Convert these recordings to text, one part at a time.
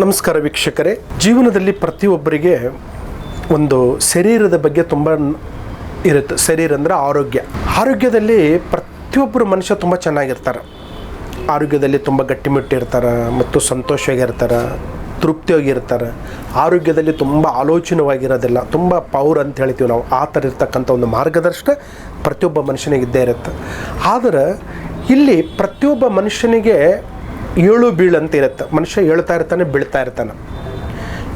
ನಮಸ್ಕಾರ ವೀಕ್ಷಕರೇ. ಜೀವನದಲ್ಲಿ ಪ್ರತಿಯೊಬ್ಬರಿಗೆ ಒಂದು ಶರೀರದ ಬಗ್ಗೆ ತುಂಬ ಇರುತ್ತೆ. ಶರೀರ ಅಂದರೆ ಆರೋಗ್ಯ. ಆರೋಗ್ಯದಲ್ಲಿ ಪ್ರತಿಯೊಬ್ಬರು ಮನುಷ್ಯ ತುಂಬ ಚೆನ್ನಾಗಿರ್ತಾರೆ. ಆರೋಗ್ಯದಲ್ಲಿ ತುಂಬ ಗಟ್ಟಿಮುಟ್ಟಿರ್ತಾರೆ ಮತ್ತು ಸಂತೋಷವಾಗಿರ್ತಾರೆ, ತೃಪ್ತಿಯಾಗಿರ್ತಾರೆ. ಆರೋಗ್ಯದಲ್ಲಿ ತುಂಬ ಆಲೋಚನವಾಗಿರೋದಿಲ್ಲ. ತುಂಬ ಪವರ್ ಅಂತ ಹೇಳ್ತೀವಿ ನಾವು. ಆ ಥರ ಇರ್ತಕ್ಕಂಥ ಒಂದು ಮಾರ್ಗದರ್ಶನ ಪ್ರತಿಯೊಬ್ಬ ಮನುಷ್ಯನಿಗೆ ಇದ್ದೇ ಇರುತ್ತೆ. ಆದರೆ ಇಲ್ಲಿ ಪ್ರತಿಯೊಬ್ಬ ಮನುಷ್ಯನಿಗೆ ಏಳು ಬೀಳು ಅಂತ ಇರುತ್ತೆ ಮನುಷ್ಯ ಹೇಳ್ತಾ ಇರ್ತಾನೆ, ಬೀಳ್ತಾ ಇರ್ತಾನೆ.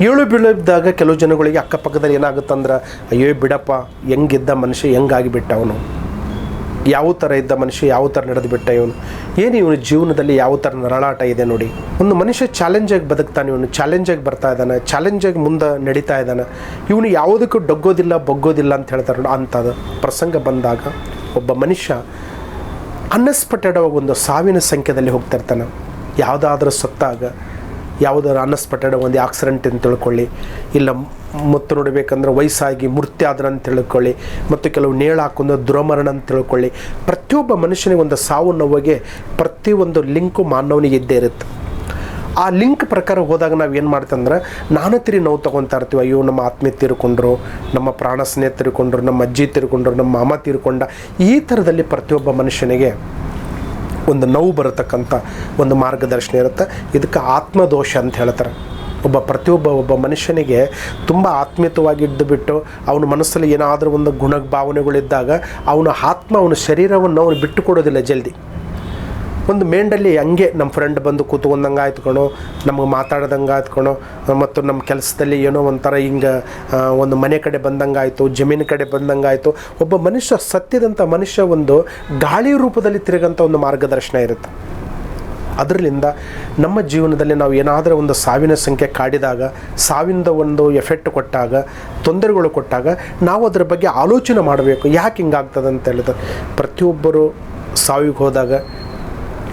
ಏಳು ಬೀಳಿದ್ದಾಗ ಕೆಲವು ಜನಗಳಿಗೆ ಅಕ್ಕಪಕ್ಕದಲ್ಲಿ ಏನಾಗುತ್ತಂದ್ರೆ, ಅಯ್ಯೋ ಬಿಡಪ್ಪ, ಹೆಂಗಿದ್ದ ಮನುಷ್ಯ, ಹೆಂಗಾಗಿಬಿಟ್ಟ ಅವನು? ಯಾವ ಥರ ಇದ್ದ ಮನುಷ್ಯ, ಯಾವ ಥರ ನಡೆದು ಬಿಟ್ಟ ಇವನು? ಏನು ಇವನ ಜೀವನದಲ್ಲಿ ಯಾವ ಥರ ನರಳಾಟ ಇದೆ ನೋಡಿ. ಒಂದು ಮನುಷ್ಯ ಚಾಲೆಂಜಾಗಿ ಬದುಕ್ತಾನೆ, ಇವನು ಚಾಲೆಂಜಾಗಿ ಬರ್ತಾ ಇದ್ದಾನೆ ಚಾಲೆಂಜಾಗಿ ಮುಂದೆ ನಡೀತಾ ಇದ್ದಾನೆ. ಇವನು ಯಾವುದಕ್ಕೂ ಡೊಗ್ಗೋದಿಲ್ಲ, ಬಗ್ಗೋದಿಲ್ಲ ಅಂತ ಹೇಳ್ತಾರೆ ಅಂಥದ್ದು. ಪ್ರಸಂಗ ಬಂದಾಗ ಒಬ್ಬ ಮನುಷ್ಯ ಅನ್ಎಕ್ಸ್ಪೆಕ್ಟೆಡ್ ಒಂದು ಸಾವಿನ ಸಂಖ್ಯೆಯಲ್ಲಿ ಹೋಗ್ತಾ ಇರ್ತಾನೆ. ಯಾವುದಾದ್ರೂ ಸತ್ತಾಗ ಯಾವುದಾದ್ರು ಅನ್ನಿಸ್ಪಟ್ಟಡ ಒಂದು ಆಕ್ಸಿಡೆಂಟ್ ಅಂತ ತಿಳ್ಕೊಳ್ಳಿ. ಇಲ್ಲ ಮುತ್ತು ನೋಡಬೇಕಂದ್ರೆ ವಯಸ್ಸಾಗಿ ಮೃತ್ಯಾದ್ರ ಅಂತ ತಿಳ್ಕೊಳ್ಳಿ. ಮತ್ತು ಕೆಲವು ನೇಳು ಹಾಕೊಂಡು ದುರಮರಣ ಅಂತ ತಿಳ್ಕೊಳ್ಳಿ. ಪ್ರತಿಯೊಬ್ಬ ಮನುಷ್ಯನಿಗೆ ಒಂದು ಸಾವು ನೋವಿಗೆ ಪ್ರತಿಯೊಂದು ಲಿಂಕು ಮಾನವನಿಗೆ ಇದ್ದೇ ಇರುತ್ತೆ. ಆ ಲಿಂಕ್ ಪ್ರಕಾರ ಹೋದಾಗ ನಾವು ಏನು ಮಾಡ್ತಂದ್ರೆ, ನಾನು ತಿರಿ ನೋವು ತೊಗೊತಾ ಇರ್ತೀವಿ. ಅಯ್ಯೋ, ನಮ್ಮ ಆತ್ಮೀಯ ತೀರ್ಕೊಂಡ್ರು, ನಮ್ಮ ಪ್ರಾಣ ಸ್ನೇಹ ತಿರ್ಕೊಂಡ್ರು, ನಮ್ಮ ಅಜ್ಜಿ ತಿರ್ಕೊಂಡ್ರು, ನಮ್ಮ ಮಾಮ ತೀರ್ಕೊಂಡ ಈ ಥರದಲ್ಲಿ ಪ್ರತಿಯೊಬ್ಬ ಮನುಷ್ಯನಿಗೆ ಒಂದು ನೋವು ಬರತಕ್ಕಂಥ ಒಂದು ಮಾರ್ಗದರ್ಶನ ಇರುತ್ತೆ. ಇದಕ್ಕೆ ಆತ್ಮದೋಷ ಅಂತ ಹೇಳ್ತಾರೆ. ಒಬ್ಬ ಪ್ರತಿಯೊಬ್ಬ ಒಬ್ಬ ಮನುಷ್ಯನಿಗೆ ತುಂಬ ಆತ್ಮೀಯತವಾಗಿದ್ದು ಬಿಟ್ಟು ಅವನ ಮನಸ್ಸಲ್ಲಿ ಏನಾದರೂ ಒಂದು ಗುಣ ಭಾವನೆಗಳಿದ್ದಾಗ ಅವನ ಆತ್ಮ, ಅವನ ಶರೀರವನ್ನು ಅವನು ಬಿಟ್ಟು ಕೊಡೋದಿಲ್ಲ ಜಲ್ದಿ. ಒಂದು ಮೇಂಡಲ್ಲಿ ಹಂಗೆ ನಮ್ಮ ಫ್ರೆಂಡ್ ಬಂದು ಕೂತ್ಕೊಂಡಂಗೆ ಕಣೋ, ನಮಗೆ ಮಾತಾಡ್ದಂಗೆ ಆಯ್ತುಕೊಳೋ ಮತ್ತು ನಮ್ಮ ಕೆಲಸದಲ್ಲಿ ಏನೋ ಒಂಥರ ಹಿಂಗೆ ಒಂದು ಮನೆ ಕಡೆ ಬಂದಂಗೆ ಆಯಿತು, ಜಮೀನು ಕಡೆ ಬಂದಂಗೆ ಆಯಿತು. ಒಬ್ಬ ಮನುಷ್ಯ ಸತ್ಯದಂಥ ಮನುಷ್ಯ ಒಂದು ಗಾಳಿ ರೂಪದಲ್ಲಿ ತಿರುಗಂಥ ಒಂದು ಮಾರ್ಗದರ್ಶನ ಇರುತ್ತೆ. ಅದರಿಂದ ನಮ್ಮ ಜೀವನದಲ್ಲಿ ನಾವು ಏನಾದರೂ ಒಂದು ಸಾವಿನ ಸಂಖ್ಯೆ ಕಾಡಿದಾಗ ಸಾವಿನದ ಒಂದು ಎಫೆಕ್ಟ್ ಕೊಟ್ಟಾಗ, ತೊಂದರೆಗಳು ಕೊಟ್ಟಾಗ ನಾವು ಅದರ ಬಗ್ಗೆ ಆಲೋಚನೆ ಮಾಡಬೇಕು. ಯಾಕೆ ಹಿಂಗಾಗ್ತದೆ ಅಂತ ಹೇಳಿದ್ರೆ, ಪ್ರತಿಯೊಬ್ಬರು ಸಾವಿಗೆ ಹೋದಾಗ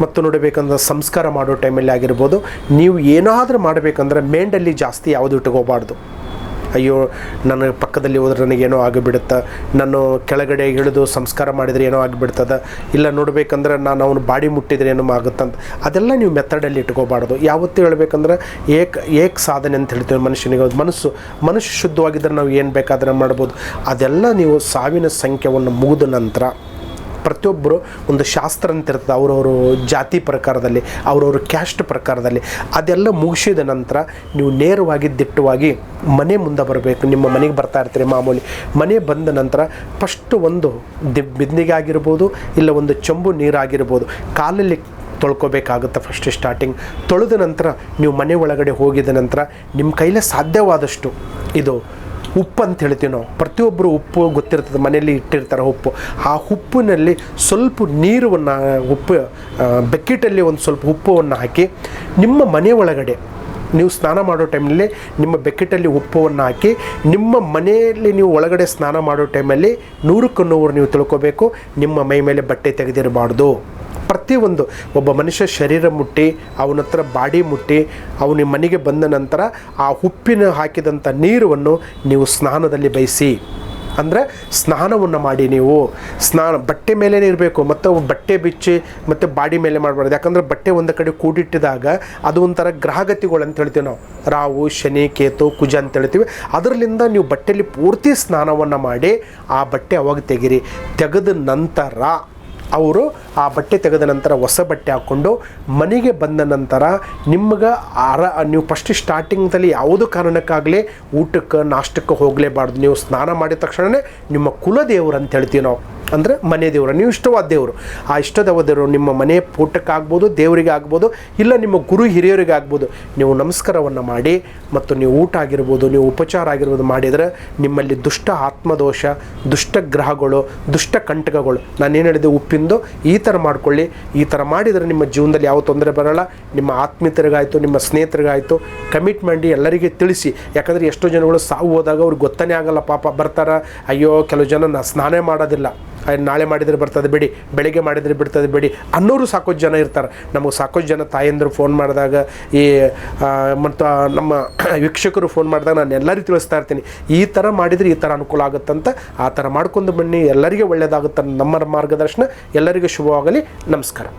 ಮತ್ತು ನೋಡಬೇಕಂದ್ರೆ ಸಂಸ್ಕಾರ ಮಾಡೋ ಟೈಮಲ್ಲಿ ಆಗಿರ್ಬೋದು, ನೀವು ಏನಾದರೂ ಮಾಡಬೇಕಂದ್ರೆ ಮೇಂಡಲ್ಲಿ ಜಾಸ್ತಿ ಯಾವುದು ಇಟ್ಕೋಬಾರ್ದು. ಅಯ್ಯೋ, ನನ್ನ ಪಕ್ಕದಲ್ಲಿ ಹೋದ್ರೆ ನನಗೇನೋ ಆಗಿಬಿಡುತ್ತೆ, ನಾನು ಕೆಳಗಡೆ ಇಳಿದು ಸಂಸ್ಕಾರ ಮಾಡಿದರೆ ಏನೋ ಆಗಿಬಿಡ್ತದೆ, ಇಲ್ಲ ನೋಡಬೇಕಂದ್ರೆ ನಾನು ಅವನು ಬಾಡಿ ಮುಟ್ಟಿದ್ರೆ ಏನೋ ಆಗುತ್ತಂತ, ಅದೆಲ್ಲ ನೀವು ಮೆಥಡಲ್ಲಿ ಇಟ್ಕೋಬಾರ್ದು. ಯಾವತ್ತೂ ಹೇಳ್ಬೇಕಂದ್ರೆ ಏಕ್ ಏಕ್ ಸಾಧನೆ ಅಂತ ಹೇಳ್ತೀವಿ ಮನುಷ್ಯನಿಗೆ ಮನಸ್ಸು ಮನುಷ್ಯ ಶುದ್ಧವಾಗಿದ್ದರೆ ನಾವು ಏನು ಬೇಕಾದ್ರೆ ಮಾಡ್ಬೋದು. ಅದೆಲ್ಲ ನೀವು ಸಾವಿನ ಸಂಖ್ಯೆಯನ್ನು ಮುಗಿದ ನಂತರ ಪ್ರತಿಯೊಬ್ಬರು ಒಂದು ಶಾಸ್ತ್ರ ಅಂತ ಇರ್ತದೆ, ಅವರವರು ಜಾತಿ ಪ್ರಕಾರದಲ್ಲಿ, ಅವ್ರವ್ರ ಕ್ಯಾಸ್ಟ್ ಪ್ರಕಾರದಲ್ಲಿ. ಅದೆಲ್ಲ ಮುಗಿಸಿದ ನಂತರ ನೀವು ನೇರವಾಗಿ, ದಿಟ್ಟವಾಗಿ ಮನೆ ಮುಂದೆ ಬರಬೇಕು. ನಿಮ್ಮ ಮನೆಗೆ ಬರ್ತಾ ಇರ್ತೀರಿ ಮಾಮೂಲಿ. ಮನೆ ಬಂದ ನಂತರ ಫಸ್ಟ್ ಒಂದು ದಿ ಬಿಂದಿಗೆ ಆಗಿರ್ಬೋದು, ಇಲ್ಲ ಒಂದು ಚೊಂಬು ನೀರಾಗಿರ್ಬೋದು, ಕಾಲಲ್ಲಿ ತೊಳ್ಕೊಬೇಕಾಗುತ್ತೆ ಫಸ್ಟ್ ಸ್ಟಾರ್ಟಿಂಗ್ ತೊಳೆದ ನಂತರ ನೀವು ಮನೆ ಒಳಗಡೆ ಹೋಗಿದ ನಂತರ ನಿಮ್ಮ ಕೈಲೇ ಸಾಧ್ಯವಾದಷ್ಟು ಇದು ಉಪ್ಪು ಅಂತ ಹೇಳ್ತೀವಿ ನಾವು. ಪ್ರತಿಯೊಬ್ಬರು ಉಪ್ಪು ಗೊತ್ತಿರ್ತದೆ, ಮನೆಯಲ್ಲಿ ಇಟ್ಟಿರ್ತಾರೆ ಉಪ್ಪು ಆ ಉಪ್ಪಿನಲ್ಲಿ ಸ್ವಲ್ಪ ನೀರನ್ನು ಉಪ್ಪು ಬೆಕ್ಕಿಟ್ಟಲ್ಲಿ ಒಂದು ಸ್ವಲ್ಪ ಉಪ್ಪುವನ್ನು ಹಾಕಿ, ನಿಮ್ಮ ಮನೆ ಒಳಗಡೆ, ನೀವು ಸ್ನಾನ ಮಾಡೋ ಟೈಮಲ್ಲಿ ನಿಮ್ಮ ಬೆಕ್ಕಿಟ್ಟಲ್ಲಿ ಉಪ್ಪುವನ್ನು ಹಾಕಿ, ನಿಮ್ಮ ಮನೆಯಲ್ಲಿ ನೀವು ಒಳಗಡೆ ಸ್ನಾನ ಮಾಡೋ ಟೈಮಲ್ಲಿ ನೂರಕ್ಕೂ ನೂರು ನೀವು ತಿಳ್ಕೊಬೇಕು, ನಿಮ್ಮ ಮೈ ಮೇಲೆ ಬಟ್ಟೆ ತೆಗೆದಿರಬಾರ್ದು. ಪ್ರತಿಯೊಂದು ಒಬ್ಬ ಮನುಷ್ಯ ಶರೀರ ಮುಟ್ಟಿ, ಅವನ ಹತ್ರ ಬಾಡಿ ಮುಟ್ಟಿ, ಅವನ ಮನೆಗೆ ಬಂದ ನಂತರ ಆ ಉಪ್ಪಿನ ಹಾಕಿದಂಥ ನೀರನ್ನು ನೀವು ಸ್ನಾನದಲ್ಲಿ ಬಯಸಿ. ಅಂದರೆ ಸ್ನಾನವನ್ನು ಮಾಡಿ ನೀವು. ಸ್ನಾನ, ಬಟ್ಟೆ ಮೇಲೆ ಇರಬೇಕು, ಮತ್ತು ಬಟ್ಟೆ ಬಿಚ್ಚಿ, ಮತ್ತು ಬಾಡಿ ಮೇಲೆ ಮಾಡಬಾರ್ದು. ಯಾಕಂದರೆ ಬಟ್ಟೆ ಒಂದು ಕಡೆ ಕೂಡಿಟ್ಟಿದಾಗ ಅದು ಒಂಥರ ಗ್ರಹಗತಿಗಳು ಅಂತ ಹೇಳ್ತೀವಿ ನಾವು. ರಾವು ಶನಿ, ಕೇತು, ಕುಜ ಅಂತ ಹೇಳ್ತೀವಿ. ಅದರಲ್ಲಿಂದ ನೀವು ಬಟ್ಟೆಯಲ್ಲಿ ಪೂರ್ತಿ ಸ್ನಾನವನ್ನು ಮಾಡಿ ಆ ಬಟ್ಟೆ ಅವಾಗ ತೆಗಿರಿ. ತೆಗೆದ ನಂತರ ಅವರು ಆ ಬಟ್ಟೆ ತೆಗೆದ ನಂತರ ಹೊಸ ಬಟ್ಟೆ ಹಾಕ್ಕೊಂಡು ಮನೆಗೆ ಬಂದ ನಂತರ ನಿಮ್ಗೆ ಆರ ನೀವು ಫಸ್ಟ್ ಸ್ಟಾರ್ಟಿಂಗ್ದಲ್ಲಿ ಯಾವುದೋ ಕಾರಣಕ್ಕಾಗಲಿ ಊಟಕ್ಕೆ, ನಾಷ್ಟಕ್ಕೆ ಹೋಗಲೇಬಾರ್ದು. ನೀವು ಸ್ನಾನ ಮಾಡಿದ ತಕ್ಷಣವೇ ನಿಮ್ಮ ಕುಲದೇವರು ಅಂತ ಹೇಳ್ತೀವಿ ನಾವು. ಅಂದರೆ ಮನೆ ದೇವರು, ನೀವು ಇಷ್ಟವಾದ ದೇವರು. ಆ ಇಷ್ಟದವ ನಿಮ್ಮ ಮನೆ ಪೂಟಕ್ಕಾಗ್ಬೋದು ದೇವರಿಗೆ ಆಗ್ಬೋದು, ಇಲ್ಲ ನಿಮ್ಮ ಗುರು ಹಿರಿಯರಿಗೆ ಆಗ್ಬೋದು. ನೀವು ನಮಸ್ಕಾರವನ್ನು ಮಾಡಿ ಮತ್ತು ನೀವು ಊಟ ಆಗಿರ್ಬೋದು, ನೀವು ಉಪಚಾರ ಆಗಿರ್ಬೋದು ಮಾಡಿದರೆ ನಿಮ್ಮಲ್ಲಿ ದುಷ್ಟ ಆತ್ಮದೋಷ, ದುಷ್ಟ ಗ್ರಹಗಳು, ದುಷ್ಟ ಕಂಟಕಗಳು. ನಾನೇನು ಹೇಳಿದೆ? ಉಪ್ಪಿಂದು ಈ ಥರ ಮಾಡ್ಕೊಳ್ಳಿ, ಈ ಥರ ಮಾಡಿದರೆ ನಿಮ್ಮ ಜೀವನದಲ್ಲಿ ಯಾವ ತೊಂದರೆ ಬರೋಲ್ಲ. ನಿಮ್ಮ ಆತ್ಮೀಯರಿಗಾಯಿತು ನಿಮ್ಮ ಸ್ನೇಹಿತರಿಗಾಯಿತು ಕಮಿಟ್ ಮಾಡಿ ಎಲ್ಲರಿಗೆ ತಿಳಿಸಿ. ಯಾಕಂದರೆ ಎಷ್ಟೋ ಜನಗಳು ಸಾವು ಹೋದಾಗ ಅವ್ರಿಗೆ ಗೊತ್ತನೇ ಆಗಲ್ಲ, ಪಾಪ ಬರ್ತಾರ, ಅಯ್ಯೋ, ಕೆಲವು ಜನ ಸ್ನಾನ ಮಾಡೋದಿಲ್ಲ. ನಾಳೆ ಮಾಡಿದರೆ ಬರ್ತದೆ ಬಿಡಿ, ಬೆಳಿಗ್ಗೆ ಮಾಡಿದರೆ ಬಿಡ್ತದೆ ಬಿಡಿ ಅನ್ನೋರು ಸಾಕಷ್ಟು ಜನ ಇರ್ತಾರೆ. ನಮಗೆ ಸಾಕಷ್ಟು ಜನ ತಾಯಂದರು ಫೋನ್ ಮಾಡಿದಾಗ ಈ ಮತ್ತು ನಮ್ಮ ವೀಕ್ಷಕರು ಫೋನ್ ಮಾಡಿದಾಗ ನಾನು ಎಲ್ಲರಿಗೂ ತಿಳಿಸ್ತಾ ಇರ್ತೀನಿ. ಈ ಥರ ಮಾಡಿದರೆ ಈ ಥರ ಅನುಕೂಲ ಆಗುತ್ತಂತ ಆ ಥರ ಮಾಡ್ಕೊಂಡು ಬನ್ನಿ. ಎಲ್ಲರಿಗೆ ಒಳ್ಳೆಯದಾಗುತ್ತೆ ನಮ್ಮ ಮಾರ್ಗದರ್ಶನ. ಎಲ್ಲರಿಗೂ ಶುಭವಾಗಲಿ. ನಮಸ್ಕಾರ.